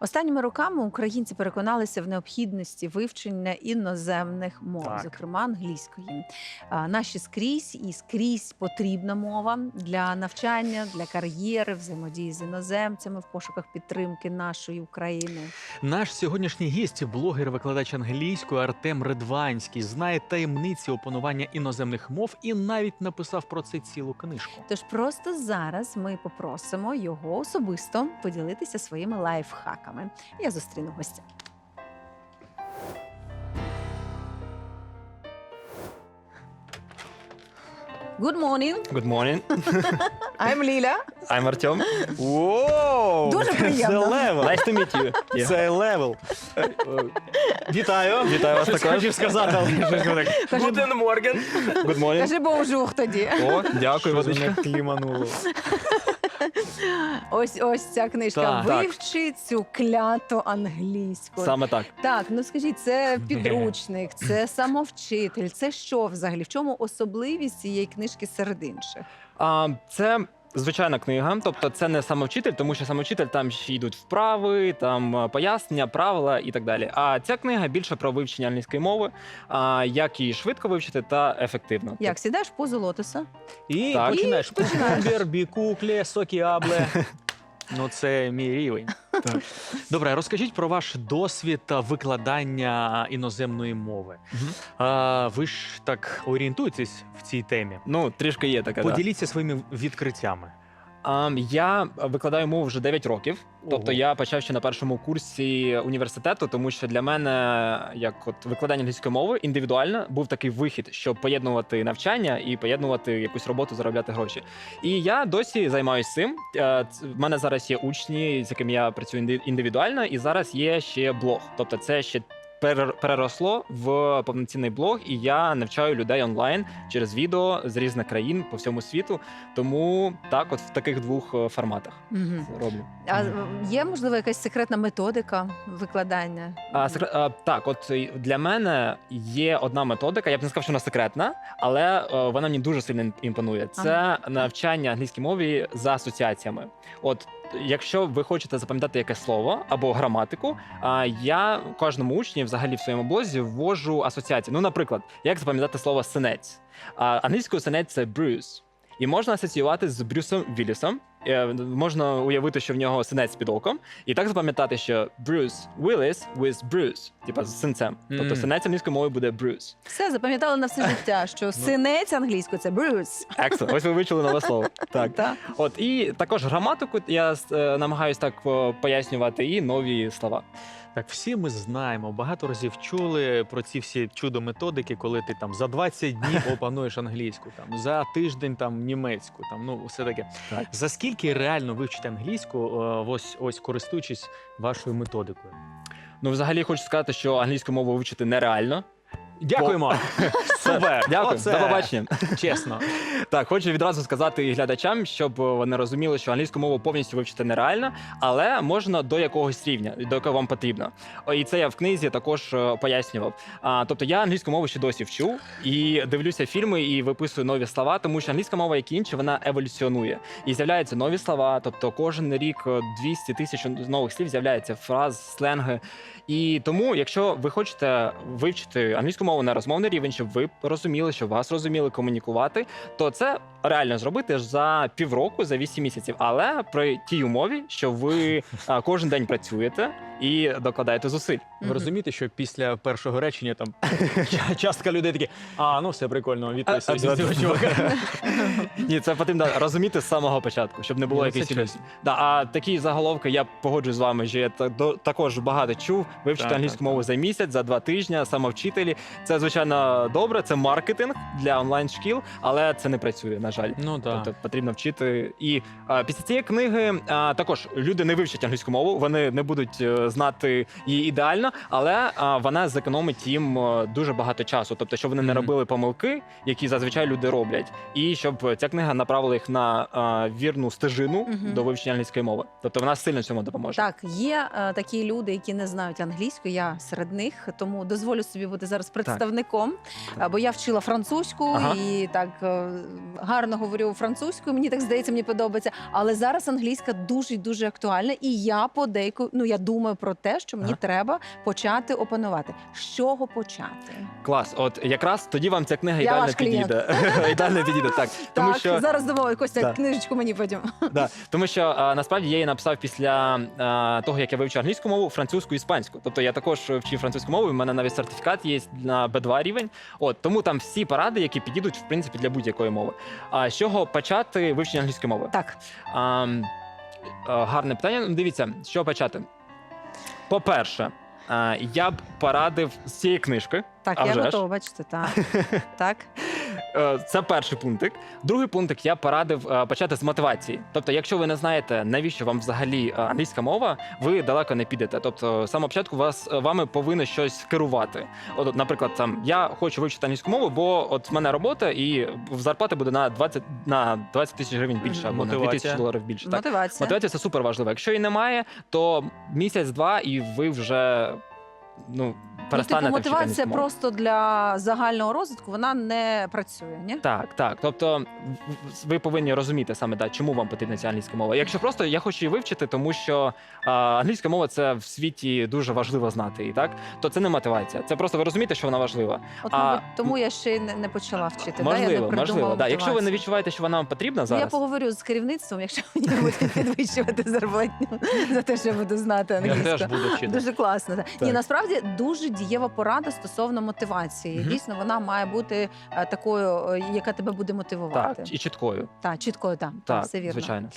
Останніми роками українці переконалися в необхідності вивчення іноземних мов, Так. зокрема англійської. Наші скрізь і скрізь потрібна мова для навчання, для кар'єри, взаємодії з іноземцями в пошуках підтримки нашої України. Наш сьогоднішній гість, блогер, викладач англійської Артем Редванський, знає таємниці опанування іноземних мов і навіть написав про це цілу книжку. Тож просто зараз ми попросимо його особисто поділитися своїми лайфхаками. Я зустріну гостя. Good morning, Good morning. I'm Ліля. I'm Артем. Воу! Дуже приємно. Це левел. Nice to meet you. Yeah. Це левел. Вітаю. Вітаю вас також. хотів сказати, але щось не так. Кажи, morning. Good morning. кажи бонжур тоді. О, дякую, водичка. мене клімануло. Ось ось ця книжка. Так. Вивчи цю кляту англійську. Саме так. Так, ну скажіть, це підручник, це самовчитель. Це що взагалі? В чому особливість цієї книжки серед інших? А, це звичайна книга, тобто це не самовчитель, тому що самовчитель там ще йдуть вправи, там е, пояснення, правила і так далі. А ця книга більше про вивчення англійської мови, а, як її швидко вивчити та ефективно. Як сідаєш в позу лотоса? І Так. починаєш. І починаєш. Кумбер, бікукле, сокіабле. Ну, це мій рівень. Так. Добре, розкажіть про ваш досвід викладання іноземної мови. А, ви ж так орієнтуєтесь в цій темі. Ну, трішки є така. Поділіться своїми відкриттями. Я викладаю мову вже 9 років. Тобто я почав ще на першому курсі університету, тому що для мене, як от викладання англійської мови, індивідуально був такий вихід, щоб поєднувати навчання і поєднувати якусь роботу, заробляти гроші. І я досі займаюся цим. Е, В мене зараз є учні, з якими я працюю індивідуально, і зараз є ще блог. Тобто, це ще. Перер- Переросло в повноцінний блог, і я навчаю людей онлайн через відео з різних країн по всьому світу. Тому так, от в таких двох е, форматах Угу. роблю. А є можливо якась секретна методика викладання? А, секре- а, так, от е, для мене є одна методика. Я б не сказав, що вона секретна, але е, вона мені дуже сильно імпонує. Це навчання англійській мові за асоціаціями. От. Якщо ви хочете запам'ятати якесь слово або граматику, я кожному учні взагалі в своєму блозі ввожу асоціації. Ну, наприклад, як запам'ятати слово синець? Англійською синець це брюс. І можна асоціювати з Брюсом Віллісом. Е, Можна уявити, що в нього синець під оком, і так запам'ятати, що Брюс Willis with Bruce, типа з синцем. Тобто синець англійською мовою буде Bruce. Все запам'ятали на все життя, що синець англійською це Брюс. Excellent. Ось ви вивчили нове слово. Так. Так. От і також граматику я намагаюся намагаюсь так е, пояснювати і нові слова. Так, всі ми знаємо, багато разів чули про ці всі чудо-методики, коли ти там за 20 днів опануєш англійську, там за тиждень там німецьку, там ну все таке. Так. За скільки реально вивчити англійську, е, ось ось користуючись вашою методикою? Ну, взагалі хочу сказати, що англійську мову вивчити нереально. Дякуємо. Супер. Дякую, Оце, до побачення. Чесно. Так, хочу відразу сказати і глядачам, щоб вони розуміли, що англійську мову повністю вивчити нереально, але можна до якогось рівня, до якого вам потрібно. О, І це я в книзі також е, пояснював. А, тобто я англійську мову ще досі вчу і дивлюся фільми і виписую нові слова, тому що англійська мова, як і інші, вона еволюціонує. І з'являються нові слова. Тобто кожен рік е, 200 тисяч нових слів з'являється, фраз, сленги. І тому, якщо ви хочете вивчити англійську мову на розмовний рівень, щоб ви розуміли, щоб вас розуміли комунікувати, то це реально зробити за півроку, за вісім місяців. Але при тій умові, що ви кожен день працюєте і докладаєте зусиль. Ви розумієте, що після першого речення там ча- частка людей такі, а ну все прикольно, відповідь А, а, цього да. чувака. Ні, це потрібно розуміти з самого початку, щоб не було Ні, ну, це якихось. Да, а такі заголовки я погоджуюсь з вами, що я та- до- також багато чув. Вивчити Так, англійську так, мову за місяць, за два тижні, самовчителі. Це звичайно добре, це маркетинг для онлайн шкіл, але це не працює, на жаль. Ну так. Тобто потрібно вчити. І а, після цієї книги а, також люди не вивчать англійську мову, вони не будуть е, знати її ідеально, але а, вона зекономить їм е, дуже багато часу. Тобто, щоб вони не робили помилки, які зазвичай люди роблять, і щоб ця книга направила їх на а, вірну стежину до вивчення англійської мови. Тобто вона сильно цьому допоможе. Так, є е, такі люди, які не знають англійську. Я серед них, тому дозволю собі бути зараз представником, а, бо я вчила французьку Ага. і так е, гарно говорю французькою. Мені так здається, мені подобається. Але зараз англійська дуже дуже актуальна, і я подейку, ну я думаю про те, що мені Ага. треба почати опанувати. З чого почати? Клас. От якраз тоді вам ця книга Я ідеально ваш клієнт. підійде. ідеально підійде, так. Тому так, що зараз домовий Костя, Да. книжечку мені потім. Да, тому що а, насправді я її написав після а, того, як я вивчив англійську мову, французьку і іспанську. Тобто я також вчив французьку мову. і в мене навіть сертифікат є на B2 рівень. От тому там всі поради, які підійдуть в принципі для будь-якої мови. А з чого почати вивчення англійської мови? Так, А, м, а, гарне питання. Ну, Дивіться, з чого почати. По-перше, я б порадив з цієї книжки. Так, А я вже ж. готова, бачите, так. так. Е, Це перший пунктик. Другий пунктик я порадив е, почати з мотивації. Тобто, якщо ви не знаєте, навіщо вам взагалі е, англійська мова, ви далеко не підете. Тобто, з самого початку вас вами повинно щось керувати. От, от, наприклад, там я хочу вивчити англійську мову, бо от в мене робота, і в зарплати буде на 20 на 20 тисяч гривень більше або на 2 тисячі доларів більше. Так. Мотивація. Мотивація це супер важливо. Якщо її немає, то місяць-два, і ви вже ну Ну, типу, мотивація мову. просто для загального розвитку вона не працює. Ні? Так, так. Тобто ви повинні розуміти саме да, чому вам потрібна ця англійська мова. Якщо просто я хочу її вивчити, тому що а, англійська мова це в світі дуже важливо знати, і так то це не мотивація. Це просто ви розумієте, що вона важлива. От, А- мабуть, тому я ще й не, не почала вчити. да? Я не можливо. Да. Якщо ви не відчуваєте, що вона вам потрібна Ну, зараз, я поговорю з керівництвом, якщо мені будуть підвищувати зарплатню за те, що я буду знати Я англійську. теж буду вчити. Дуже класно. так. Ні, насправді дуже дієва порада стосовно мотивації. Угу. Дійсно, вона має бути е, такою, е, яка тебе буде мотивувати. так і чіткою. Так, чіткою, так, Так, все вірно. звичайно.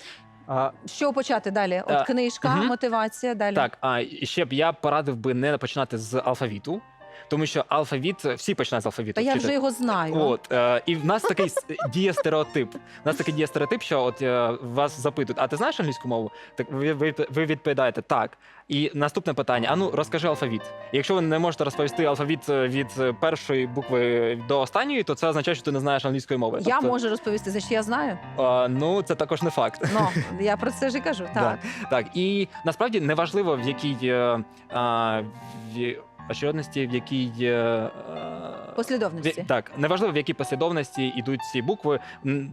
А, Що почати далі? От а, книжка, угу. мотивація, далі. Так, а ще б я порадив би не починати з алфавіту, тому що алфавіт всі починають з алфавіту. Та я вчити. вже його знаю. От е, і в нас такий с- діє стереотип. У нас такий діє стереотип, що от е, вас запитують, а ти знаєш англійську мову? Так ви, ви, ви відповідаєте так. І наступне питання: а ну розкажи алфавіт. І Якщо ви не можете розповісти алфавіт е, від е, першої букви до останньої, то це означає, що ти не знаєш англійської мови. Я Тобто, можу розповісти, за що я знаю. е, ну це також не факт. Ну, я про це ж і кажу. Так. Так, і насправді неважливо, в якій е, а, в очередності, в якій е, Послідовності. Так, неважливо, в якій послідовності йдуть ці букви,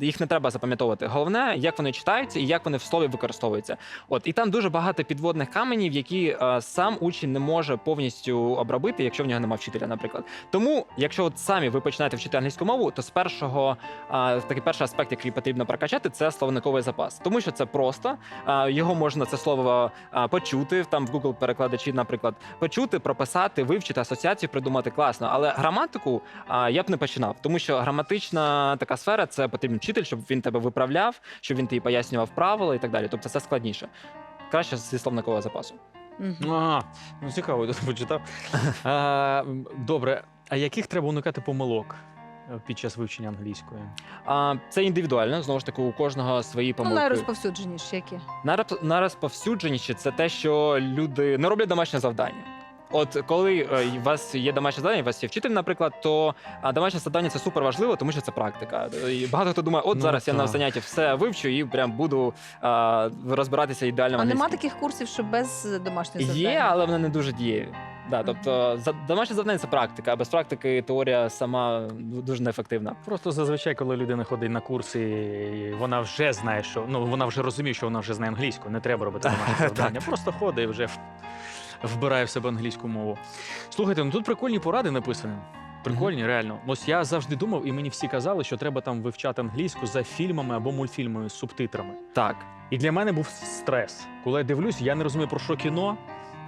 їх не треба запам'ятовувати. Головне, як вони читаються і як вони в слові використовуються. От і там дуже багато підводних каменів, які е, сам учень не може повністю обробити, якщо в нього немає вчителя, наприклад. Тому, якщо от самі ви починаєте вчити англійську мову, то з першого е, такий перший аспект, який потрібно прокачати, це словниковий запас, тому що це просто е, його можна це слово е, почути там в Google перекладачі, наприклад, почути, прописати, вивчити асоціацію, придумати класно. Але граматику а, я б не починав, тому що граматична така сфера це потрібен вчитель, щоб він тебе виправляв, щоб він тобі пояснював правила і так далі. Тобто це складніше. Краще зі словникового запасу. Мгм. а, ну цікаво, я тут почитав. А, добре, а яких треба уникати помилок е, під час вивчення англійської? А, це індивідуально, знову ж таки, у кожного свої Ну, помилки. найрозповсюдженіші які. Нараз- Найрозповсюдженіші це те, що люди не роблять домашнє завдання. От коли е, у вас є домашнє завдання, у вас є вчитель, наприклад, то домашнє завдання це супер важливо, тому що це практика. І багато хто думає, от Ну, зараз я на занятті все вивчу і прям буду а, розбиратися ідеально. А нема таких курсів, що без домашнього завдання? Є, але вони не дуже дієві. Да, тобто за домашнє завдання це практика, а без практики теорія сама дуже неефективна. Просто зазвичай, коли людина ходить на курси, вона вже знає, що ну вона вже розуміє, що вона вже знає англійську. Не треба робити домашнє завдання. Просто ходить і вже вбирає в себе англійську мову. Слухайте, ну тут прикольні поради написані. Прикольні, реально. Ось я завжди думав, і мені всі казали, що треба там вивчати англійську за фільмами або мультфільмами з субтитрами. Так. І для мене був стрес. Коли я дивлюсь, я не розумію про що кіно.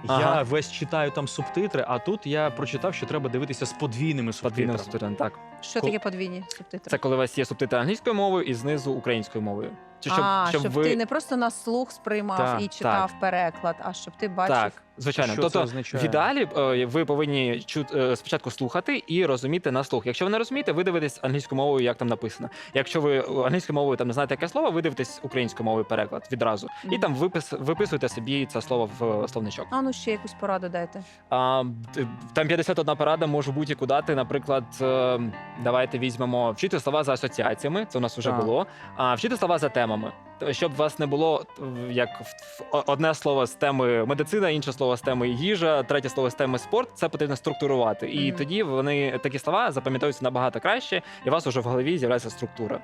Я весь читаю там субтитри, а тут я прочитав, що треба дивитися з подвійними Подвійним субтитрами. субтитром, так. Що Ко- таке подвійні субтитри? Це коли у вас є субтитри англійською мовою і знизу українською мовою. Чи а, щоб, ти не просто на слух сприймав Так, і читав переклад, а щоб ти бачив. Так, звичайно. Що тобто, це означає? в ідеалі е, ви повинні чут, е, спочатку слухати і розуміти на слух. Якщо ви не розумієте, ви дивитесь англійською мовою, як там написано. Якщо ви е, англійською мовою там не знаєте яке слово, ви дивитесь українською мовою переклад відразу. І Мгм. там там випис, виписуєте собі це слово в е, словничок. А ну ще якусь пораду дайте. А, д- там 51 порада може будь-яку дати. Наприклад, е, давайте візьмемо вчити слова за асоціаціями. Це у нас вже Так. було. А вчити слова за темами. Щоб у вас не було як в- в- одне слово з теми медицина, інше слово з теми їжа, третє слово з теми спорт. Це потрібно структурувати. І Мгм. тоді вони такі слова запам'ятаються набагато краще, і у вас вже в голові з'являється структура.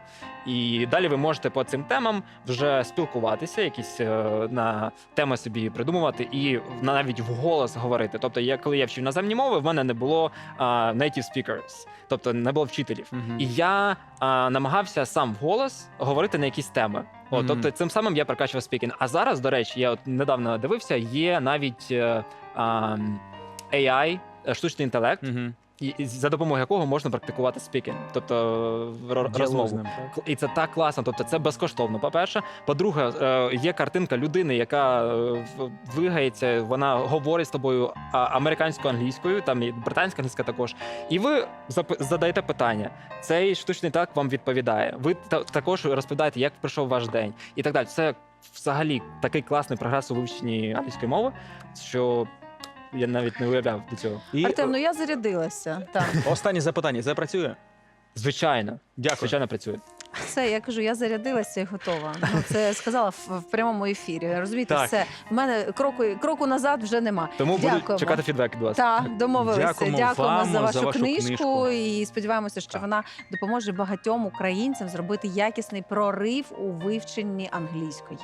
І далі ви можете по цим темам вже спілкуватися, якісь е, на теми собі придумувати і навіть вголос говорити. Тобто, я коли я вчив іноземні мови, в мене не було а, native speakers, тобто не було вчителів. Мгм. І я а, намагався сам вголос говорити на якісь теми. От, Мгм. Тобто, цим самим я прокачував спікінг. А зараз, до речі, я от недавно дивився, є навіть е, а, AI, е, штучний інтелект, Мгм. І, і за допомогою якого можна практикувати спікінг, тобто Діалог з розмову. ним, так? І це так класно. Тобто, це безкоштовно. По-перше, по-друге, е, є картинка людини, яка е, в- двигається, вона говорить з тобою а, американською англійською, там і британська англійська також. І ви зап- задаєте питання. Цей штучний так вам відповідає. Ви та- також розповідаєте, як пройшов ваш день, і так далі. Це взагалі такий класний прогрес у вивченні англійської мови, що я навіть не уявляв до цього. І Артем, ну я зарядилася. Так. останнє запитання. Це працює? Звичайно, Дякую. звичайно, працює. Все, я кажу, я зарядилася і готова. Ну, це сказала в, в прямому ефірі. Розумієте, Так. все. В мене кроку, кроку назад вже нема. Тому буду Дякуємо. чекати фідбек від вас. Так, домовилися. Дякуємо Дякуємо, вам за, вашу за вашу книжку, книжку. і сподіваємося, що Так. вона допоможе багатьом українцям зробити якісний прорив у вивченні англійської.